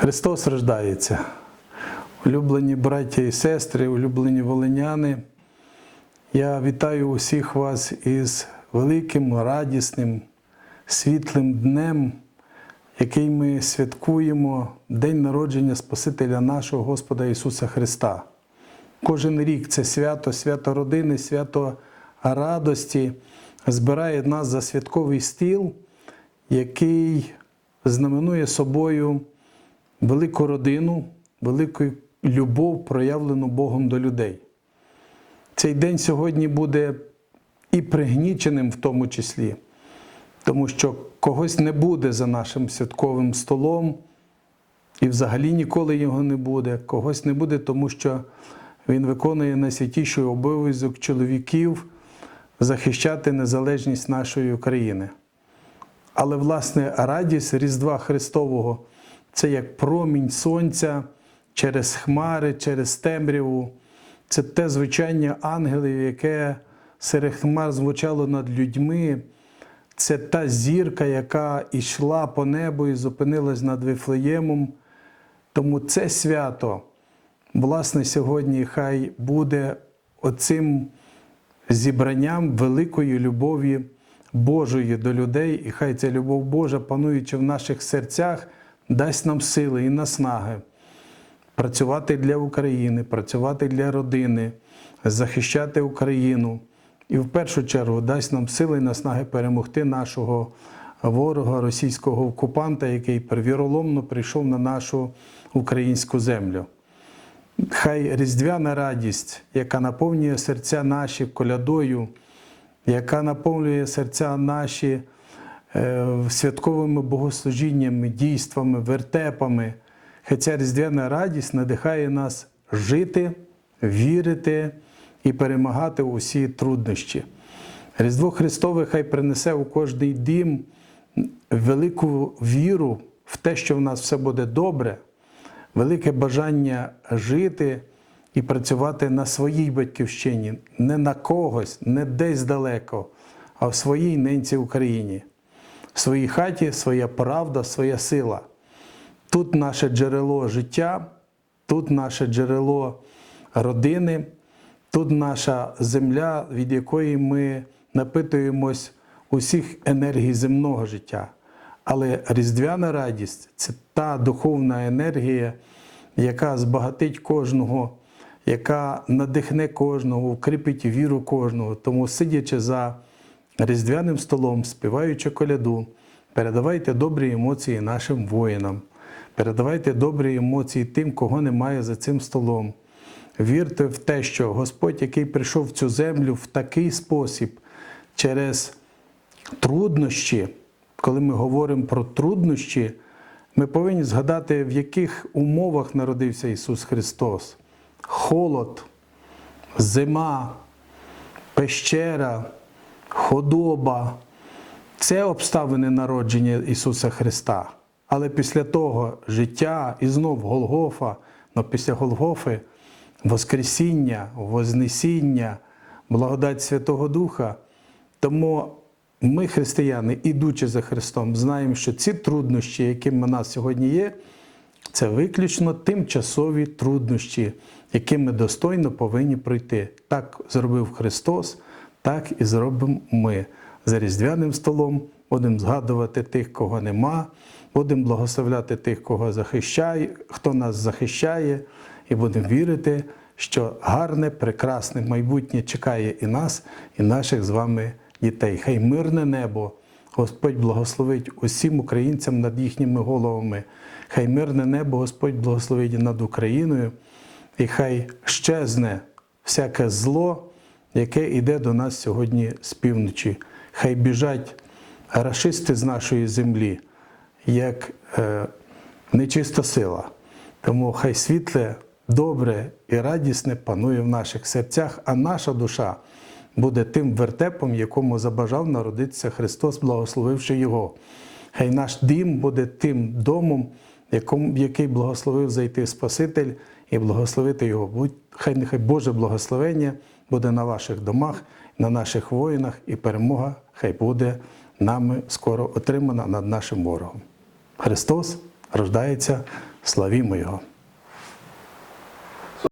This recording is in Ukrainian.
Христос рождається. Улюблені браття і сестри, улюблені волиняни. Я вітаю усіх вас із великим, радісним, світлим днем, який ми святкуємо День народження Спасителя нашого Господа Ісуса Христа. Кожен рік це свято, свято родини, свято радості збирає нас за святковий стіл, який знаменує собою велику родину, велику любов, проявлену Богом до людей. Цей день сьогодні буде і пригніченим в тому числі, тому що когось не буде за нашим святковим столом, і взагалі ніколи його не буде. Когось не буде, тому що він виконує найсвятіший обов'язок чоловіків захищати незалежність нашої України. Але, власне, радість Різдва Христового це як промінь сонця через хмари, через темряву. Це те звучання ангелів, яке серед хмар звучало над людьми. Це та зірка, яка йшла по небу і зупинилась над Вифлеємом. Тому це свято, власне, сьогодні хай буде оцим зібранням великої любові Божої до людей, і хай ця любов Божа, пануючи в наших серцях, дасть нам сили і наснаги працювати для України, працювати для родини, захищати Україну. І в першу чергу дасть нам сили і наснаги перемогти нашого ворога, російського окупанта, який віроломно прийшов на нашу українську землю. Хай різдвяна радість, яка наповнює серця наші колядою, яка наповнює серця наші святковими богослужіннями, дійствами, вертепами. Хай різдвяна радість надихає нас жити, вірити і перемагати усі труднощі. Різдво Христове хай принесе у кожний дім велику віру в те, що в нас все буде добре, велике бажання жити і працювати на своїй батьківщині, не на когось, не десь далеко, а в своїй ненці Україні. Своїй хаті своя правда, своя сила. Тут наше джерело життя, тут наше джерело родини, тут наша земля, від якої ми напитуємось усіх енергій земного життя. Але різдвяна радість це та духовна енергія, яка збагатить кожного, яка надихне кожного, укріпить віру кожного. Тому, сидячи за різдвяним столом, співаючи коляду, передавайте добрі емоції нашим воїнам. Передавайте добрі емоції тим, кого немає за цим столом. Вірте в те, що Господь, який прийшов в цю землю в такий спосіб, через труднощі, коли ми говоримо про труднощі, ми повинні згадати, в яких умовах народився Ісус Христос: холод, зима, пещера, худоба це обставини народження Ісуса Христа. Але після того життя і знов Голгофа, але після Голгофи Воскресіння, Вознесіння, благодать Святого Духа. Тому ми, християни, ідучи за Христом, знаємо, що ці труднощі, в нас сьогодні є, це виключно тимчасові труднощі, які ми достойно повинні пройти. Так зробив Христос, так і зробимо ми. За різдвяним столом будемо згадувати тих, кого нема, будемо благословляти тих, кого захищає, хто нас захищає, і будемо вірити, що гарне, прекрасне майбутнє чекає і нас, і наших з вами дітей. Хай мирне небо. Господь благословить усім українцям над їхніми головами. Хай мирне небо Господь благословить над Україною, і хай щезне всяке зло, яке йде до нас сьогодні з півночі. Хай біжать рашисти з нашої землі, як е, нечиста сила. Тому хай світле, добре і радісне панує в наших серцях, а наша душа буде тим вертепом, якому забажав народитися Христос, благословивши Його. Хай наш дім буде тим домом, який благословив зайти Спаситель і благословити Його. Хай нехай Боже благословення буде на ваших домах, на наших воїнах, і перемога хай буде нами скоро отримана над нашим ворогом. Христос рождається, Славімо Його!